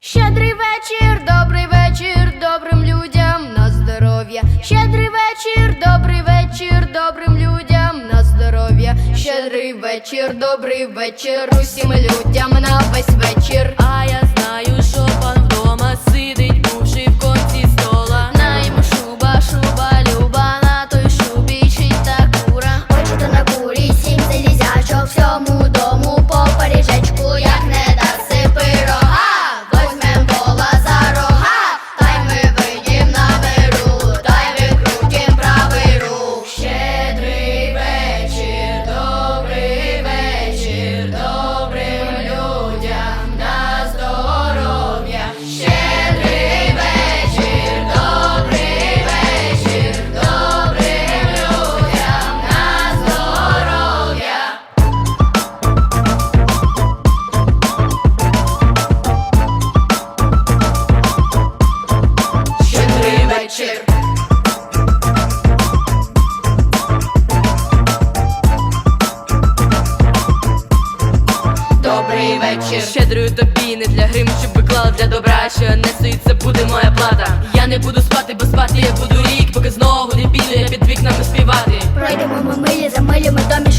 Щедрий вечір, добрий вечір, добрим людям на здоров'я. Щедрий вечір, добрий вечір, добрим людям на здоров'я. Щедрий вечір, добрий вечір, усім людям на вечір. Вечір. Щедрую тобі не для грим, щоб виклала для добра, що не стоїть, це буде моя плата. Я не буду спати, бо спати я буду рік, поки знову не піду я під вікнами співати. Пройдемо ми милі за ми домі,